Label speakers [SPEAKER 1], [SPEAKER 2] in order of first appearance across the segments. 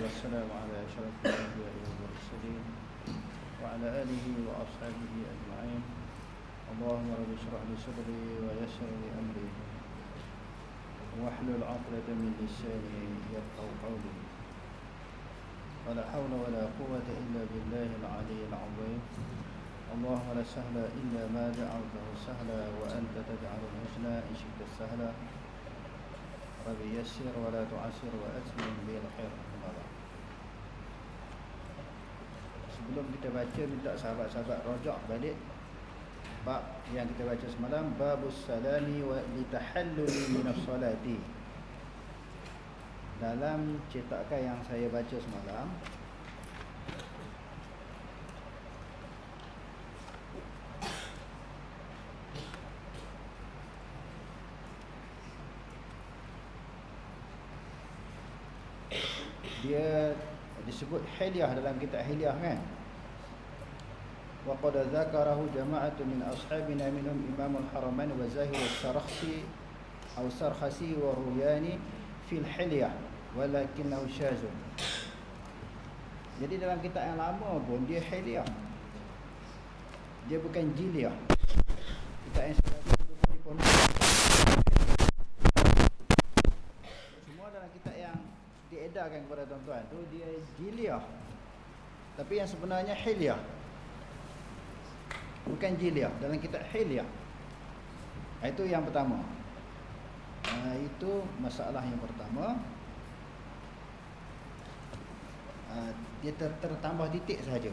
[SPEAKER 1] والسلام على أشرف الأنبياء والمرسلين وعلى آله وأصحابه أجمعين. اللهم رب اشرح لي صدري ويسر لي أمري. واحلل عقدة من لساني يفقهوا قولي. ولا حول ولا قوة إلا بالله العلي العظيم. اللهم لا سهل إلا ما جعلته سهلا وأنت تجعل الحسنى إن شئت السهلا ربي يسر ولا تعسر وأتمم بالخير. Sebelum kita baca minta sahabat-sahabat rojak balik. Bab yang kita baca semalam babus salami wa litahalluli minas salati dalam cetakan yang saya baca semalam dia disebut hilyah dalam kitab hilyah kan? Wa qad dzakarahu jama'atun min ashabina minhum imam al-haramain wa zahir al-sarakhsi aw sarkhasi wa ruyani fil hilyah walakinahu syazun. Jadi dalam kitab yang lama pun dia hilyah dia bukan jilyah kitab yang sudah pun semua dalam kitab yang diedarkan kepada tuan-tuan tu dia jilyah tapi yang sebenarnya hilyah bukan jilyah dalam kitab hilyah itu yang pertama. Uh, itu masalah yang pertama. Uh, dia ter tertambah titik saja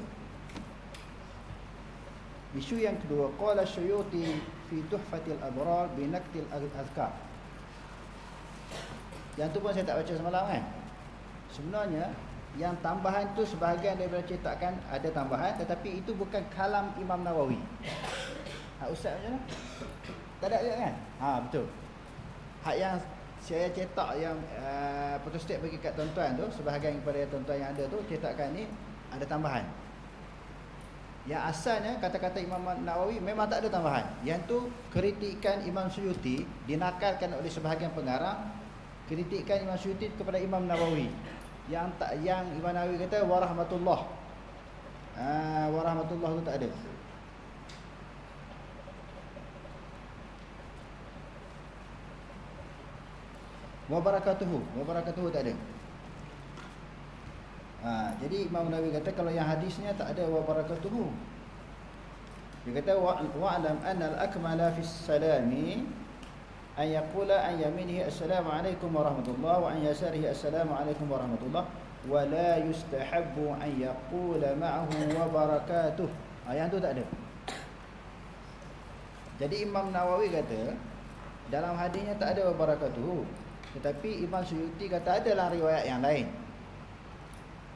[SPEAKER 1] isu yang kedua qala syuyuti fi tuhfatil abrar bi naktil azkar. Yang tu pun saya tak baca semalam kan sebenarnya yang tambahan tu sebahagian daripada cetakan ada tambahan tetapi itu bukan kalam Imam Nawawi. Ha ustaz macam mana? Tak ada kan? Ha betul. Hak yang saya cetak yang uh, photostat bagi kat tuan-tuan tu sebahagian kepada tuan-tuan yang ada tu cetakan ni ada tambahan. Yang asalnya kata-kata Imam Nawawi memang tak ada tambahan. Yang tu kritikan Imam Suyuti dinakalkan oleh sebahagian pengarang kritikan Imam Suyuti kepada Imam Nawawi yang tak yang Imam Nawawi kata warahmatullah. Ah warahmatullah tu tak ada. Wa barakatuhu, wa barakatuhu tak ada. Ha, jadi Imam Nawawi kata kalau yang hadisnya tak ada wa barakatuhu. Dia kata wa alam anna al-akmala fi salami an yaqula an yaminihi assalamu alaikum warahmatullahi wa an yasarihi assalamu alaikum warahmatullahi wa la yustahabbu an yaqula ma'ahu wa barakatuh. Yang tu tak ada. Jadi Imam Nawawi kata dalam hadisnya tak ada wa barakatuh tetapi Imam Suyuti kata ada dalam riwayat yang lain.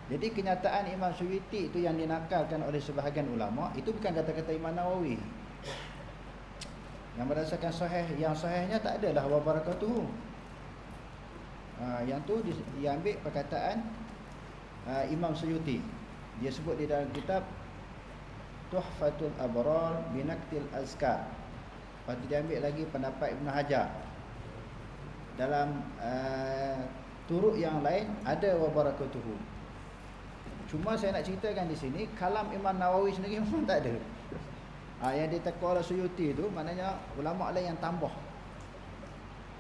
[SPEAKER 1] Jadi kenyataan Imam Suyuti itu yang dinakalkan oleh sebahagian ulama itu bukan kata-kata Imam Nawawi yang berdasarkan sahih yang sahihnya tak adalah wa barakatuhu. Ha, yang tu dia ambil perkataan uh, Imam Suyuti. Dia sebut di dalam kitab Tuhfatul Abrar Binaktil Azkar. Lepas tu dia ambil lagi pendapat Ibn Hajar. Dalam uh, turut yang lain ada wa barakatuhu. Cuma saya nak ceritakan di sini kalam Imam Nawawi sendiri memang tak ada. Ha, yang ditakwa oleh Suyuti itu maknanya ulama lain yang tambah.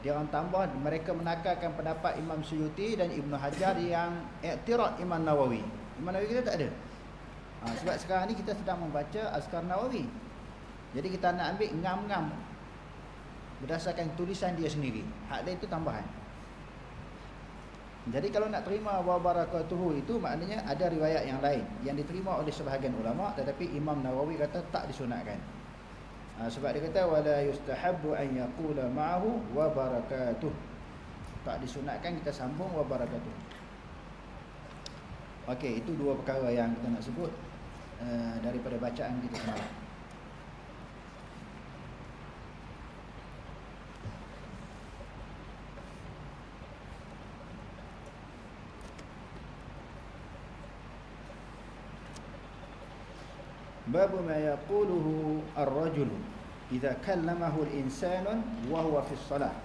[SPEAKER 1] Dia orang tambah mereka menakalkan pendapat Imam Suyuti dan Ibnu Hajar yang iktirad Imam Nawawi. Imam Nawawi kita tak ada. Ha, sebab sekarang ni kita sedang membaca Azkar Nawawi. Jadi kita nak ambil ngam-ngam berdasarkan tulisan dia sendiri. Hak lain itu tambahan. Jadi kalau nak terima wa barakatuhu itu maknanya ada riwayat yang lain yang diterima oleh sebahagian ulama tetapi Imam Nawawi kata tak disunatkan. Ha, sebab dia kata wala yustahabbu an yaqula ma'ahu wa barakatuh. Tak disunatkan kita sambung wa barakatuh. Okey, itu dua perkara yang kita nak sebut uh, daripada bacaan kita semalam. باب ما يقوله الرجل اذا كلمه الانسان وهو في الصلاه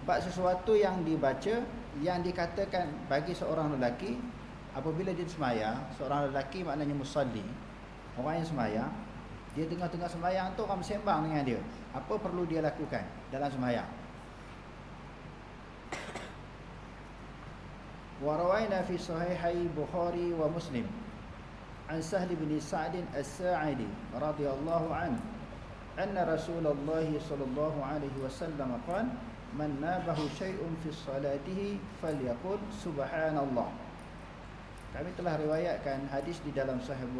[SPEAKER 1] bab sesuatu yang dibaca yang dikatakan bagi seorang lelaki apabila dia semaya, seorang lelaki maknanya musalli orang yang semaya, dia tengah-tengah sembahyang tu orang sembang dengan dia. Apa perlu dia lakukan dalam sembahyang Warawaina fi sahihai Bukhari wa Muslim an Sahl bin Sa'd as-Sa'idi radhiyallahu anhu anna Rasulullah sallallahu alaihi wasallam qala man nabahu syai'un fi salatihi falyaqul subhanallah kami telah riwayatkan hadis di dalam sahih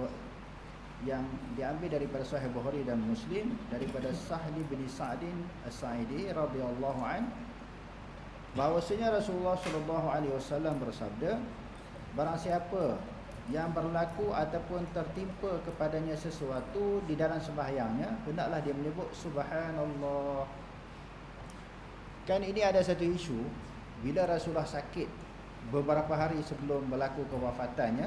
[SPEAKER 1] yang diambil daripada sahih Bukhari dan Muslim daripada Sahli bin Sa'din As-Sa'idi radhiyallahu an bahwasanya Rasulullah sallallahu alaihi wasallam bersabda barang siapa yang berlaku ataupun tertimpa kepadanya sesuatu di dalam sembahyangnya hendaklah dia menyebut subhanallah Kan ini ada satu isu bila Rasulullah sakit beberapa hari sebelum berlaku kewafatannya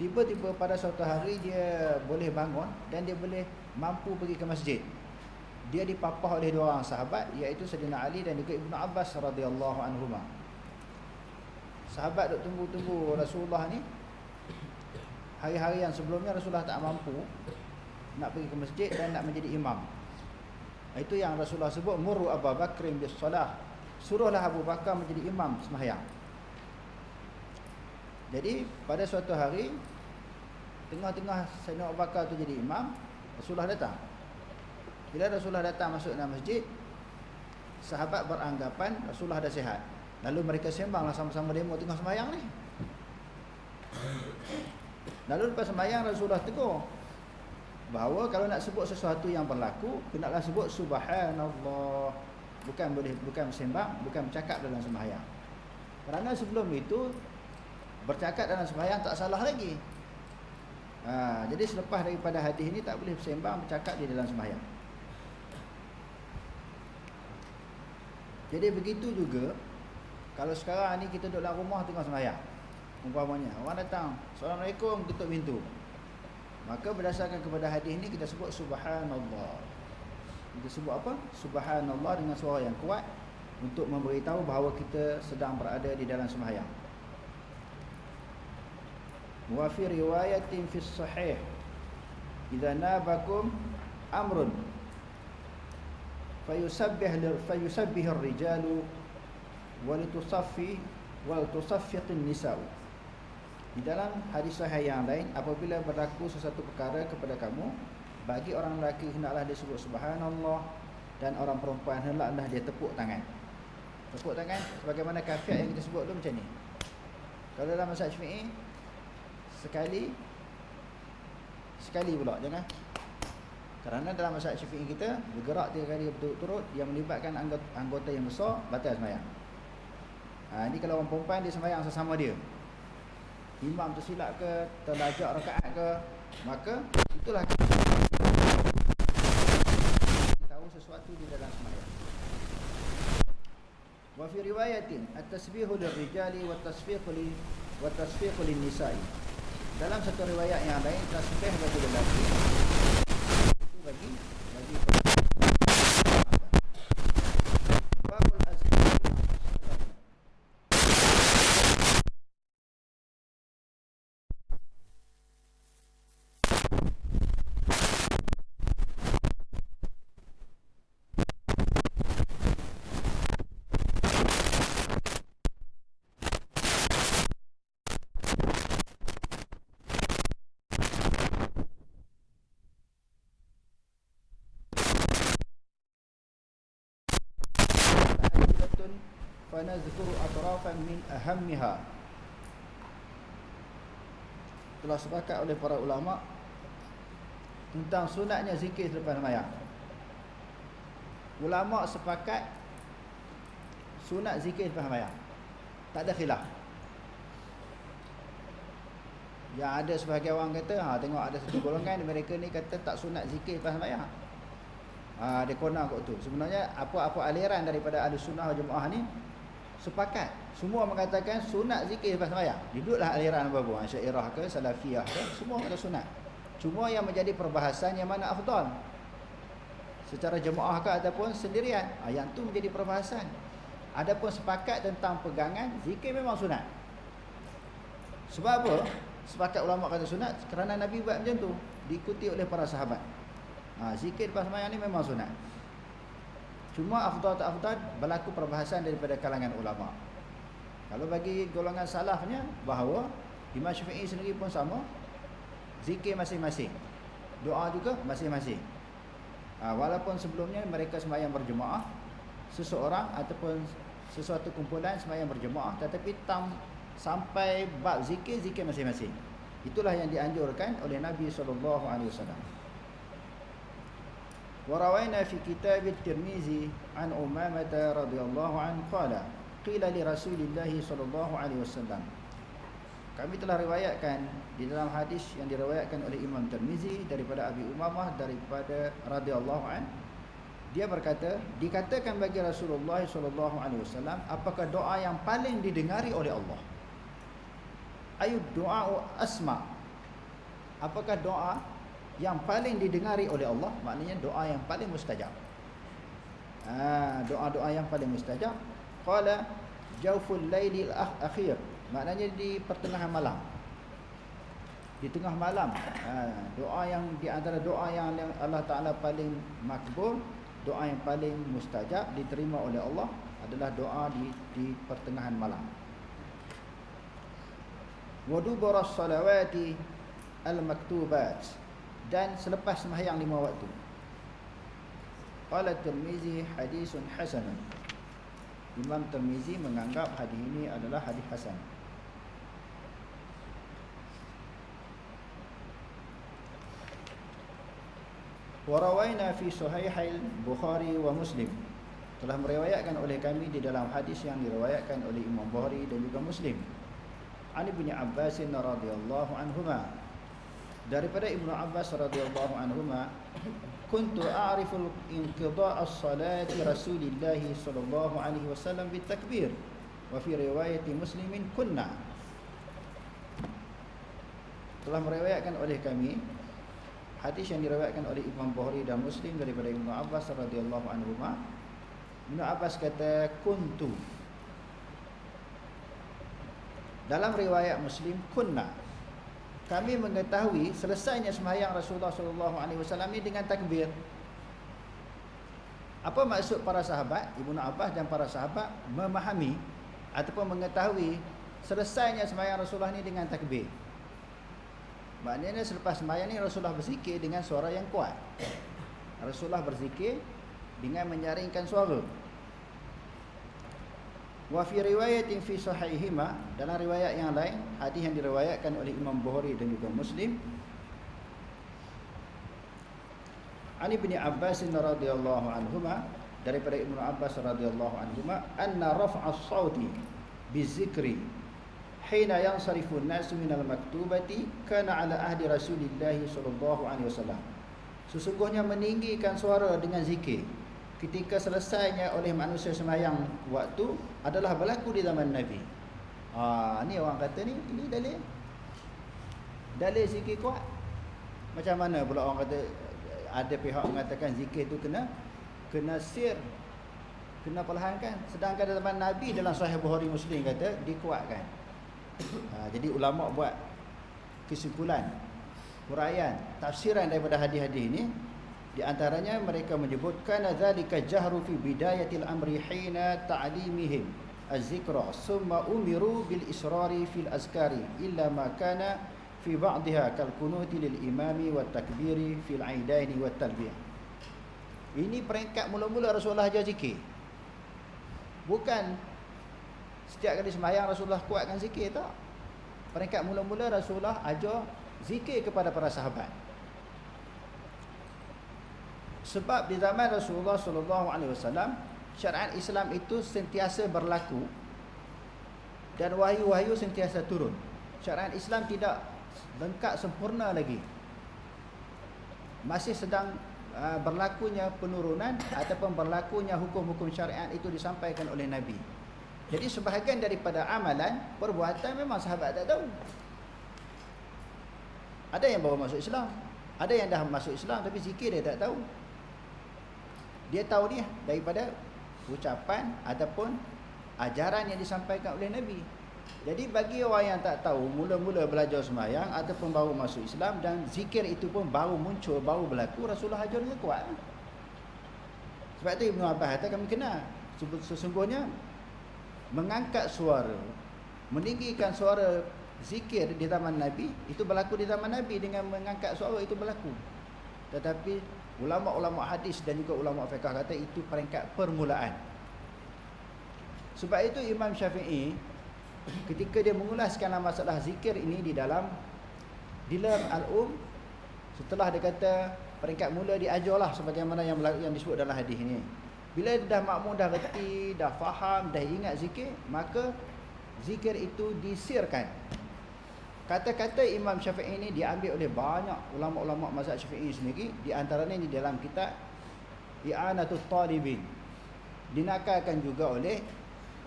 [SPEAKER 1] tiba-tiba pada suatu hari dia boleh bangun dan dia boleh mampu pergi ke masjid. Dia dipapah oleh dua orang sahabat iaitu Sayyidina Ali dan juga Ibnu Abbas radhiyallahu anhuma. Sahabat duk tunggu-tunggu Rasulullah ni hari-hari yang sebelumnya Rasulullah tak mampu nak pergi ke masjid dan nak menjadi imam. Itu yang Rasulullah sebut muru Abu Bakr bis salah. Suruhlah Abu Bakar menjadi imam sembahyang. Jadi pada suatu hari tengah-tengah Sayyidina Abu Bakar tu jadi imam, Rasulullah datang. Bila Rasulullah datang masuk dalam masjid, sahabat beranggapan Rasulullah dah sihat. Lalu mereka sembanglah sama-sama demo tengah sembahyang ni. Lalu lepas sembahyang Rasulullah tegur, bahawa kalau nak sebut sesuatu yang berlaku hendaklah sebut subhanallah. Bukan boleh bukan sembang bukan bercakap dalam sembahyang. Kerana sebelum itu bercakap dalam sembahyang tak salah lagi. Ha, jadi selepas daripada hadis ini tak boleh sembang bercakap di dalam sembahyang. Jadi begitu juga kalau sekarang ni kita duduk dalam rumah tengah sembahyang umpamanya orang datang assalamualaikum tutup pintu Maka berdasarkan kepada hadis ini kita sebut subhanallah. Kita sebut apa? Subhanallah dengan suara yang kuat untuk memberitahu bahawa kita sedang berada di dalam sembahyang. Wa fi riwayatin fi sahih idza nabakum amrun fayusabbih fayusabbih ar-rijalu wa litusaffi wa litusaffiq an-nisa'u di dalam hadis sahih yang lain apabila berlaku sesuatu perkara kepada kamu bagi orang lelaki hendaklah dia sebut subhanallah dan orang perempuan hendaklah dia tepuk tangan. Tepuk tangan sebagaimana kafiat yang kita sebut tu macam ni. Kalau dalam mazhab Syafi'i sekali sekali pula jangan kerana dalam mazhab Syafi'i kita bergerak tiga kali berturut-turut yang melibatkan anggota, anggota yang besar batal sembahyang. Ha, ini kalau orang perempuan dia sembahyang sesama dia. Imam tersilap ke terlajak rakaat ke maka itulah tahu sesuatu di dalam sembahyang wa fi riwayatin at-tasbihu lirrijali wa tasfiqu li wa tasfiqu lin-nisa'i. Dalam satu riwayat yang lain tasbih bagi lelaki itu bagi bagi fanazkuru atrafan min ahammiha telah sepakat oleh para ulama tentang sunatnya zikir selepas sembahyang ulama sepakat sunat zikir selepas sembahyang tak ada khilaf. Yang ada sebahagian orang kata ha tengok ada satu golongan mereka ni kata tak sunat zikir selepas sembahyang ha dia kona kok tu. Sebenarnya apa-apa aliran daripada ahli sunnah jemaah ni sepakat semua mengatakan sunat zikir lepas sembahyang duduklah aliran apa-apa syairah ke salafiyah ke semua kata sunat cuma yang menjadi perbahasan yang mana afdal secara jemaah ke ataupun sendirian ha, yang tu menjadi perbahasan Adapun sepakat tentang pegangan zikir memang sunat. Sebab apa? Sepakat ulama kata sunat kerana Nabi buat macam tu, diikuti oleh para sahabat. Ha, zikir pas sembahyang ni memang sunat. Cuma afdal tak afdal berlaku perbahasan daripada kalangan ulama. Kalau bagi golongan salafnya bahawa Imam Syafi'i sendiri pun sama zikir masing-masing. Doa juga masing-masing. Ha, walaupun sebelumnya mereka sembahyang berjemaah seseorang ataupun sesuatu kumpulan sembahyang berjemaah tetapi tam sampai bab zikir zikir masing-masing. Itulah yang dianjurkan oleh Nabi sallallahu alaihi wasallam. وروينا في كتاب الترمذي عن أمامة رضي الله عنه قال قيل لرسول الله صلى الله عليه وسلم kami telah riwayatkan di dalam hadis yang diriwayatkan oleh Imam Tirmizi daripada Abi Umamah daripada radhiyallahu an dia berkata dikatakan bagi Rasulullah sallallahu alaihi wasallam apakah doa yang paling didengari oleh Allah ayat doa asma apakah doa yang paling didengari oleh Allah maknanya doa yang paling mustajab. Ha, doa-doa yang paling mustajab qala jawful lailil akhir maknanya di pertengahan malam. Di tengah malam. Ha, doa yang di antara doa yang Allah Taala paling makbul, doa yang paling mustajab diterima oleh Allah adalah doa di di pertengahan malam. Wa dubaras salawati al-maktubat dan selepas sembahyang lima waktu. Qala Tirmizi hadisun hasan. Imam Tirmizi menganggap hadis ini adalah hadis hasan. Warawaina fi sahihail Bukhari wa Muslim telah meriwayatkan oleh kami di dalam hadis yang diriwayatkan oleh Imam Bukhari dan juga Muslim. Ali bin Abbas radhiyallahu anhuma daripada Ibnu Abbas radhiyallahu anhuma kuntu a'rifu inqida' as-salati Rasulillah sallallahu alaihi wasallam bitakbir wa fi riwayat Muslimin kunna. Telah meriwayatkan oleh kami hadis yang diriwayatkan oleh Imam Bukhari dan Muslim daripada Ibnu Abbas radhiyallahu anhuma Ibnu Abbas kata kuntu. Dalam riwayat Muslim kunna kami mengetahui selesainya sembahyang Rasulullah wasallam ini dengan takbir. Apa maksud para sahabat, Ibnu Abbas dan para sahabat memahami ataupun mengetahui selesainya sembahyang Rasulullah ini dengan takbir. Maknanya selepas sembahyang ini Rasulullah berzikir dengan suara yang kuat. Rasulullah berzikir dengan menyaringkan suara. Wa fi riwayatin fi sahihima dalam riwayat yang lain hadis yang diriwayatkan oleh Imam Bukhari dan juga Muslim. Ali bin Abbas radhiyallahu anhuma daripada Ibnu Abbas radhiyallahu anhuma anna raf'a as-sauti bizikri hina yansarifu an-nas min al-maktubati kana ala ahdi Rasulillah sallallahu alaihi wasallam. Sesungguhnya meninggikan suara dengan zikir ketika selesainya oleh manusia semayang waktu adalah berlaku di zaman Nabi. Ha, ni orang kata ni, ini dalil. Dalil zikir kuat. Macam mana pula orang kata ada pihak mengatakan zikir tu kena kena sir kena perlahankan sedangkan zaman Nabi dalam sahih Bukhari Muslim kata dikuatkan. Ha, jadi ulama buat kesimpulan huraian tafsiran daripada hadis-hadis ini di antaranya mereka menyebutkan zalika jahru fi bidayatil amri hina ta'limihim. Az-zikra summa umiru bil israri fil azkari illa ma kana fi ba'dha kal kunuti lil imami wat takbiri fil aidaini wat talbiyah ini peringkat mula-mula Rasulullah ajar zikir. Bukan setiap kali sembahyang Rasulullah kuatkan zikir tak. Peringkat mula-mula Rasulullah ajar zikir kepada para sahabat sebab di zaman Rasulullah sallallahu alaihi wasallam syariat Islam itu sentiasa berlaku dan wahyu-wahyu sentiasa turun. Syariat Islam tidak lengkap sempurna lagi. Masih sedang uh, berlakunya penurunan ataupun berlakunya hukum-hukum syariat itu disampaikan oleh Nabi. Jadi sebahagian daripada amalan, perbuatan memang sahabat tak tahu. Ada yang bawa masuk Islam, ada yang dah masuk Islam tapi zikir dia tak tahu dia tahu ni daripada ucapan ataupun ajaran yang disampaikan oleh Nabi. Jadi bagi orang yang tak tahu mula-mula belajar sembahyang ataupun baru masuk Islam dan zikir itu pun baru muncul, baru berlaku Rasulullah ajar dengan kuat. Sebab itu Ibn Abbas kata kami kenal. Sesungguhnya mengangkat suara, meninggikan suara zikir di zaman Nabi itu berlaku di zaman Nabi dengan mengangkat suara itu berlaku. Tetapi ulama-ulama hadis dan juga ulama fiqh kata itu peringkat permulaan. Sebab itu Imam Syafi'i ketika dia mengulaskan masalah zikir ini di dalam Dilam Al-Um setelah dia kata peringkat mula diajarlah sebagaimana yang yang disebut dalam hadis ini. Bila dah makmum dah reti, dah faham, dah ingat zikir, maka zikir itu disirkan. Kata-kata Imam Syafi'i ini diambil oleh banyak ulama-ulama mazhab Syafi'i sendiri, di antaranya di dalam kitab I'anatul Talibin. Dinakalkan juga oleh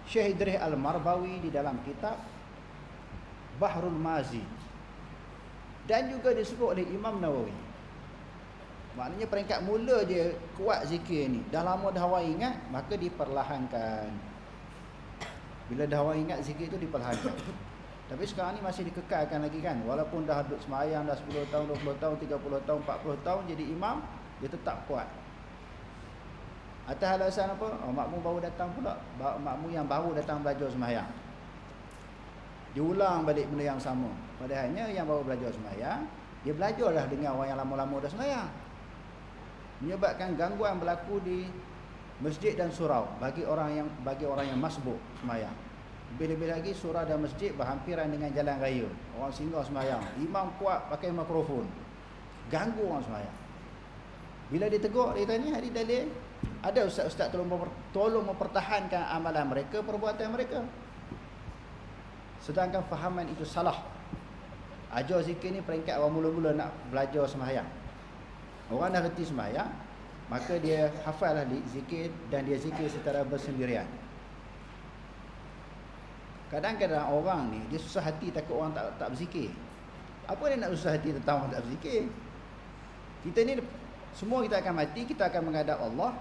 [SPEAKER 1] Syekh Idris Al-Marbawi di dalam kitab Bahrul Mazi. Dan juga disebut oleh Imam Nawawi. Maknanya peringkat mula dia kuat zikir ni. Dah lama dah awak ingat maka diperlahankan. Bila dah awak ingat zikir itu diperlahankan tapi sekarang ni masih dikekalkan lagi kan walaupun dah duduk semayang dah 10 tahun 20 tahun 30 tahun 40 tahun jadi imam dia tetap kuat Atas alasan apa? Oh, makmum baru datang pula. Makmum yang baru datang belajar sembahyang. Diulang balik benda yang sama. Padahalnya yang baru belajar sembahyang, dia belajarlah dengan orang yang lama-lama dah sembahyang. Menyebabkan gangguan berlaku di masjid dan surau bagi orang yang bagi orang yang masbuk sembahyang. Lebih-lebih lagi surau dan masjid berhampiran dengan jalan raya. Orang singgah sembahyang. Imam kuat pakai mikrofon. Ganggu orang sembahyang. Bila ditegur, dia tanya, hari dalil, ada ustaz-ustaz tolong, tolong mempertahankan amalan mereka, perbuatan mereka. Sedangkan fahaman itu salah. Ajar zikir ni peringkat orang mula-mula nak belajar sembahyang. Orang dah reti sembahyang, maka dia hafal zikir dan dia zikir secara bersendirian. Kadang-kadang orang ni dia susah hati takut orang tak tak berzikir. Apa dia nak susah hati tentang orang tak berzikir? Kita ni semua kita akan mati, kita akan menghadap Allah.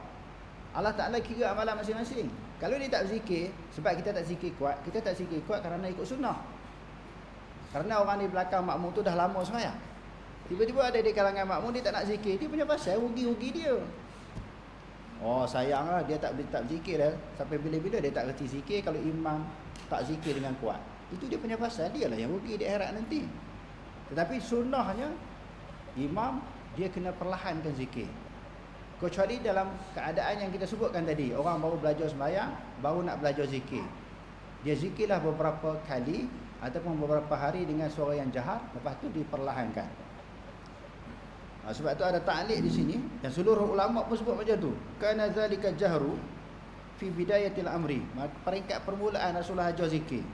[SPEAKER 1] Allah Ta'ala kira amalan masing-masing Kalau dia tak zikir Sebab kita tak zikir kuat Kita tak zikir kuat kerana ikut sunnah Kerana orang di belakang makmum tu dah lama semayang Tiba-tiba ada di kalangan makmum Dia tak nak zikir Dia punya pasal rugi-rugi dia Oh sayang lah Dia tak tak zikir dah. Sampai bila-bila dia tak kerti zikir Kalau imam tak zikir dengan kuat. Itu dia punya pasal. Dia lah yang rugi di akhirat nanti. Tetapi sunnahnya Imam Dia kena perlahankan zikir. Kecuali dalam keadaan yang kita sebutkan tadi. Orang baru belajar sembahyang Baru nak belajar zikir. Dia zikirlah beberapa kali Ataupun beberapa hari dengan suara yang jahat Lepas tu diperlahankan ha, Sebab tu ada ta'liq di sini Dan seluruh ulama pun sebut macam tu. Kana zalika jahru Fi bidayatil amri. Peringkat permulaan Rasulullah ajar zikir.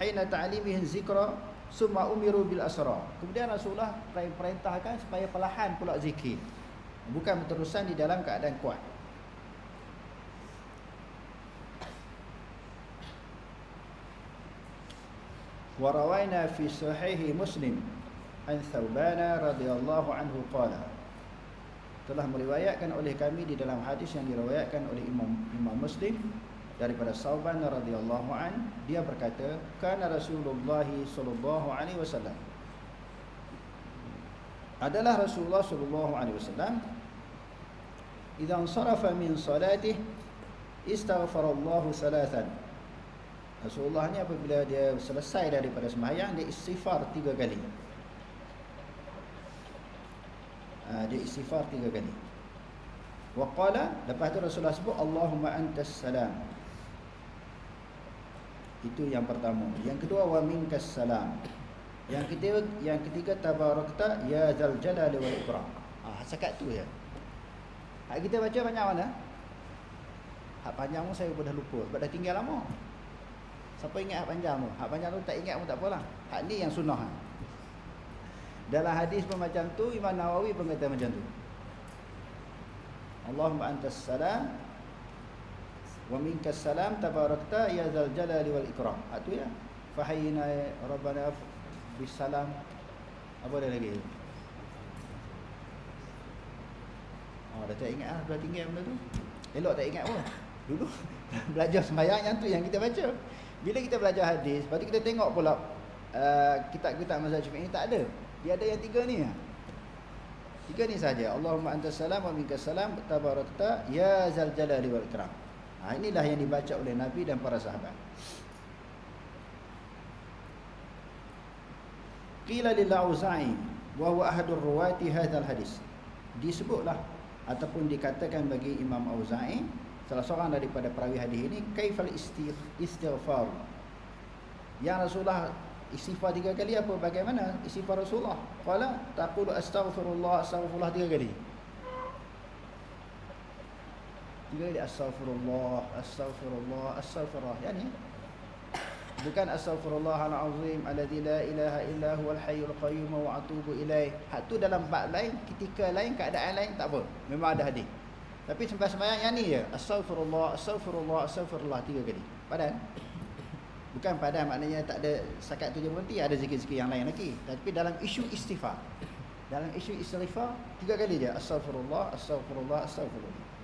[SPEAKER 1] Haina ta'limihin zikra Summa umiru bil asra. Kemudian Rasulullah perintahkan Supaya perlahan pula zikir. Bukan berterusan di dalam keadaan kuat. Warawaina fi sahih muslim an thawbana radhiyallahu anhu qala. Telah meriwayatkan oleh kami di dalam hadis yang diriwayatkan oleh Imam Imam Muslim daripada Sauban radhiyallahu an dia berkata kana Rasulullah sallallahu alaihi wasallam. Adalah Rasulullah sallallahu alaihi wasallam idza sarafa min salatih istaghfarallahu salatan. Rasulullah ni apabila dia selesai daripada sembahyang dia istighfar tiga kali ha, dia istighfar tiga kali. Wa qala lepas tu Rasulullah sebut Allahumma antas salam itu yang pertama. Yang kedua wa minkas salam yang ketiga yang ketiga tabarakta ya zal jalali wal ikram. Ah ha, sekat tu ya. Hak kita baca banyak mana? Hak panjang pun saya pun dah lupa sebab dah tinggal lama. Siapa ingat hak panjang tu? Hak panjang tu tak ingat pun tak apalah. Hak ni yang sunnah dalam hadis pun macam tu Imam Nawawi pun kata macam tu. Allahumma antas salam wa minkas salam tabarakta ya zal jalali wal ikram. Hak tu ya. Fahayina rabbana bisalam. Apa ada lagi? Oh dah tak ingat lah dah tinggal benda tu. Elok tak ingat pun. Dulu belajar sembahyang yang tu yang kita baca. Bila kita belajar hadis, lepas tu kita tengok pula uh, kitab-kitab mazhab Syafi'i ni tak ada. Dia ada yang tiga ni. Tiga ni saja. Allahumma antas salam wa minkas salam tabarakta ya zal jalali wal ikram. Ha, inilah yang dibaca oleh Nabi dan para sahabat. Qila lil Auza'i wa huwa ahadur ruwati hadzal hadis. Disebutlah ataupun dikatakan bagi Imam Auza'i salah seorang daripada perawi hadis ini kaifal istighfar yang Rasulullah istighfar tiga kali apa? Bagaimana? Istighfar Rasulullah. Qala taqulu astaghfirullah astaghfirullah tiga kali. Tiga kali astaghfirullah astaghfirullah astaghfirullah. Yani bukan astaghfirullahal azim alladzi la ilaha illa huwal hayyul qayyum wa atubu ilaih. Hak tu dalam bab lain ketika lain keadaan lain tak apa. Memang ada hadis. Tapi sampai sembahyang yang ni je. Astaghfirullah, astaghfirullah, astaghfirullah tiga kali. Padan? bukan pada maknanya tak ada sakat tu je berhenti ada zikir-zikir yang lain lagi. Tapi dalam isu istighfar. Dalam isu istighfar tiga kali je astagfirullah astagfirullah astagfirullah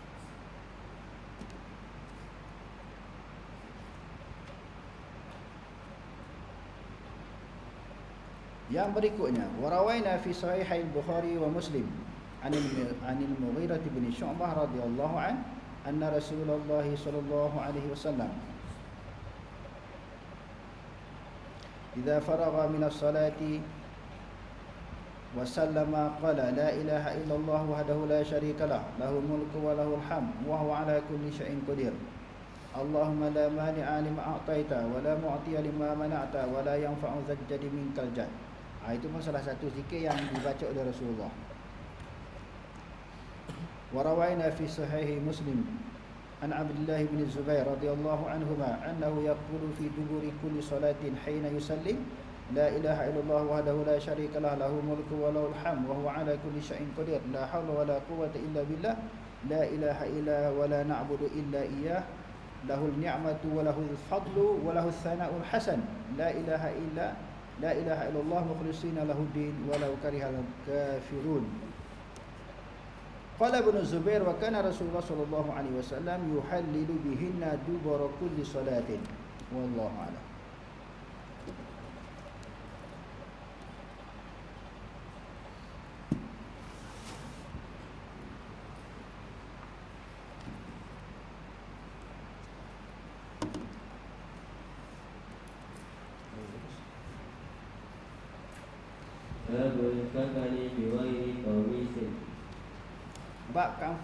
[SPEAKER 1] Yang berikutnya, warawaina fi sahihai Bukhari wa Muslim anil anil Mughirah bin Syu'bah radhiyallahu an anna Rasulullah sallallahu alaihi wasallam إذا فرغ من الصلاة وسلم قال لا إله إلا الله وحده لا شريك له له الملك وله الحمد وهو على كل شيء قدير اللهم لا مانع لما أعطيت ولا معطي لما منعت ولا ينفع ذا الجد منك الجد Ha, itu pun salah satu zikir yang dibaca oleh Rasulullah. Warawaina fi sahihi Muslim عن عبد الله بن الزبير رضي الله عنهما أنه يقول في دبور كل صلاة حين يسلم لا إله إلا الله وحده لا شريك له له ملك وله الحمد وهو على كل شيء قدير لا حول ولا قوة إلا بالله لا إله إلا ولا نعبد إلا إياه له النعمة وله الفضل وله الثناء الحسن لا إله إلا لا إله إلا الله مخلصين له الدين ولو كره الكافرون Qala Ibn Zubair wa kana Rasulullah sallallahu alaihi wasallam yuhallilu bihinna dubara kulli salatin. Wallahu a'lam.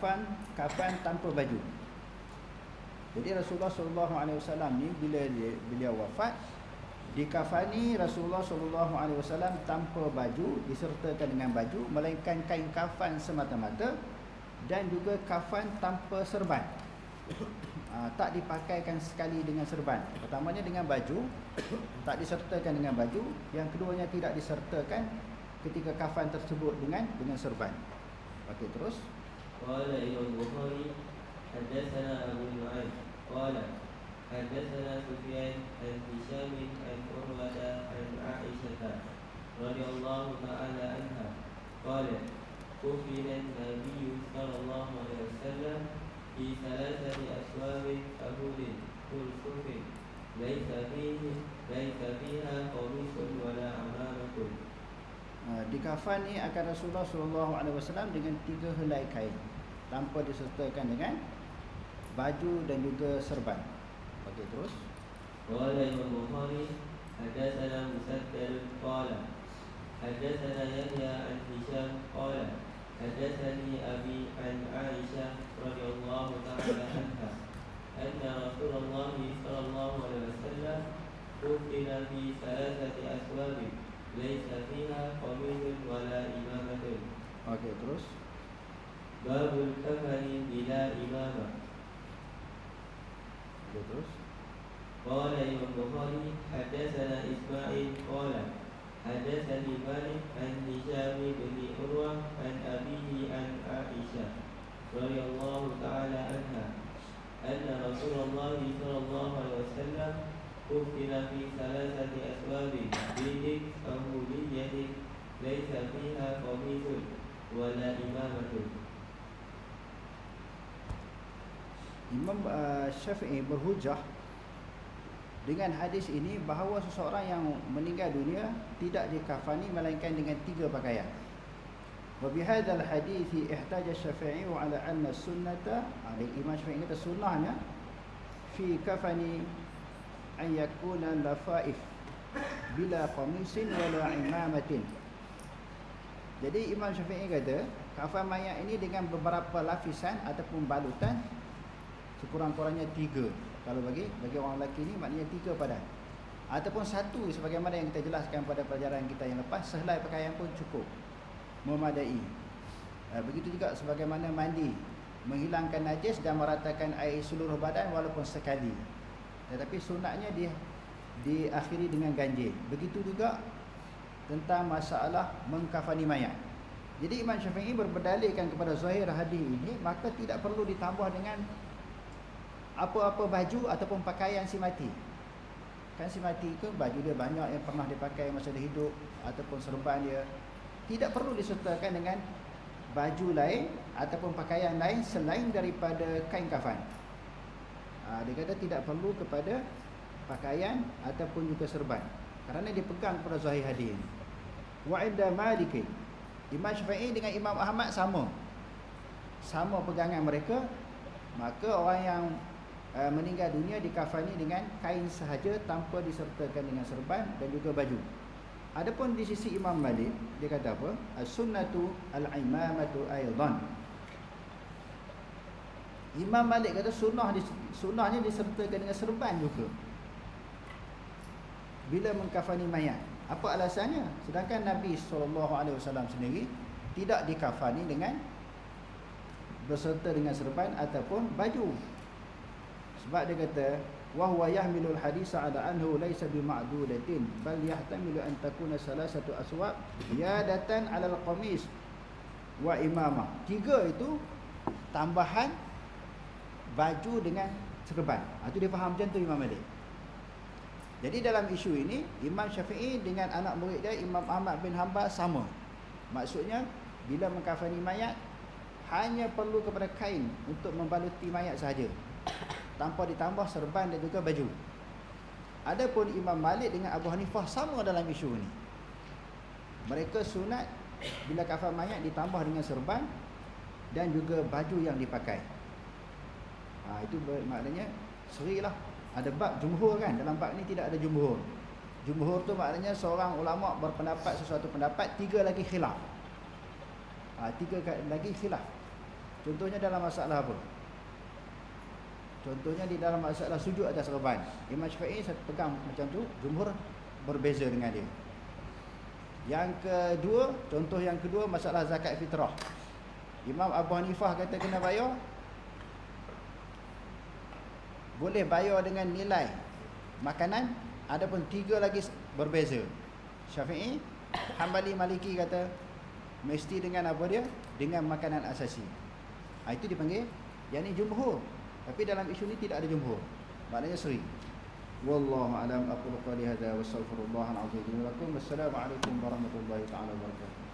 [SPEAKER 1] Kafan kafan tanpa baju. Jadi Rasulullah sallallahu alaihi wasallam ni bila dia, beliau wafat dikafani Rasulullah sallallahu alaihi wasallam tanpa baju disertakan dengan baju melainkan kain kafan semata-mata dan juga kafan tanpa serban. Ha, tak dipakaikan sekali dengan serban. Pertamanya dengan baju, tak disertakan dengan baju, yang keduanya tidak disertakan ketika kafan tersebut dengan dengan serban. Okey terus.
[SPEAKER 2] قال إمام البخاري حدثنا أبو نعيم. قال حدثنا سفيان عن هشام عن عروة عن عائشة رضي الله تعالى عنها. قالت كفن النبي صلى الله عليه وسلم في ثلاثة أسواب أهود كلثوم ليس فيه ليس فيها قميص ولا عمامة.
[SPEAKER 1] Dikafani akan Rasulullah sallallahu alaihi wasallam dengan tiga helai kain. Tanpa disertakan dengan baju dan juga serban. Okey terus.
[SPEAKER 2] Qala Imam Bukhari hadatsana Musaddad qala. Hadatsana Yahya an Hisham qala. Hadatsani abi an Aisyah radhiyallahu ta'ala anha. Anna Rasulullah sallallahu alaihi wasallam kufina fi thalathati aswab laysa fiha qamis wala imamatun.
[SPEAKER 1] Okey terus.
[SPEAKER 2] باب الكفن بلا إمامة قال ابن البخاري حدثنا إسماعيل قال حدثني مالك عن هشام بن عروة عن أبيه عن عائشة رضي الله تعالى عنها أن رسول الله صلى الله عليه وسلم كفن في ثلاثة أسباب بيد أهولية ليس فيها قميص ولا إمامة
[SPEAKER 1] Imam uh, Syafi'i berhujah dengan hadis ini bahawa seseorang yang meninggal dunia tidak dikafani melainkan dengan tiga pakaian. Wa bihadzal hadis ihtaja Syafi'i wa ala anna sunnata ali Imam Syafi'i kata sunnahnya fi kafani an yakuna lafaif bila qamisin wala imamatin. Jadi Imam Syafi'i kata kafan mayat ini dengan beberapa lapisan ataupun balutan sekurang-kurangnya tiga kalau bagi bagi orang lelaki ni maknanya tiga padan. Ataupun satu sebagaimana yang kita jelaskan pada pelajaran kita yang lepas, sehelai pakaian pun cukup. Memadai. Uh, begitu juga sebagaimana mandi, menghilangkan najis dan meratakan air seluruh badan walaupun sekali. Tetapi sunatnya dia diakhiri dengan ganjil. Begitu juga tentang masalah mengkafani mayat. Jadi Imam Syafi'i berberdalilkan kepada zahir hadis ini, maka tidak perlu ditambah dengan apa-apa baju ataupun pakaian si mati. Kan si mati ke baju dia banyak yang pernah dipakai masa dia hidup ataupun serban dia. Tidak perlu disertakan dengan baju lain ataupun pakaian lain selain daripada kain kafan. Ha, dia kata tidak perlu kepada pakaian ataupun juga serban. Kerana dia pegang pada zahir hadis. Wa inda Malik Imam Syafi'i dengan Imam Ahmad sama. Sama pegangan mereka. Maka orang yang uh, meninggal dunia dikafani dengan kain sahaja tanpa disertakan dengan serban dan juga baju. Adapun di sisi Imam Malik dia kata apa? As-sunnatu al-imamatu aidan. Imam Malik kata sunnah sunnahnya disertakan dengan serban juga. Bila mengkafani mayat. Apa alasannya? Sedangkan Nabi SAW sendiri tidak dikafani dengan berserta dengan serban ataupun baju. Sebab dia kata hadis ala anhu laysa bima'dudatin bal yahtamilu an takuna salasatu aswab ziyadatan ala al-qamis wa imama. Tiga itu tambahan baju dengan serban. Itu ha, dia faham macam tu Imam Malik. Jadi dalam isu ini Imam Syafi'i dengan anak murid dia Imam Ahmad bin Hanbal sama. Maksudnya bila mengkafani mayat hanya perlu kepada kain untuk membaluti mayat sahaja tanpa ditambah serban dan juga baju. Adapun Imam Malik dengan Abu Hanifah sama dalam isu ini. Mereka sunat bila kafan mayat ditambah dengan serban dan juga baju yang dipakai. Ha, itu maknanya serilah. Ada bab jumhur kan? Dalam bab ni tidak ada jumhur. Jumhur tu maknanya seorang ulama berpendapat sesuatu pendapat, tiga lagi khilaf. Ha, tiga lagi khilaf. Contohnya dalam masalah apa? Contohnya di dalam masalah sujud atas reban. Imam Syafi'i saya pegang macam tu, jumhur berbeza dengan dia. Yang kedua, contoh yang kedua masalah zakat fitrah. Imam Abu Hanifah kata kena bayar. Boleh bayar dengan nilai makanan, adapun tiga lagi berbeza. Syafi'i, Hambali Maliki kata mesti dengan apa dia? Dengan makanan asasi. Ha, itu dipanggil yang ni jumhur. Tapi dalam isu ni tidak ada jumhur. Maknanya seri. Wallahu alam aqulu qali hadza wa astaghfirullah al-azim wa lakum. Wassalamu alaikum warahmatullahi taala wabarakatuh.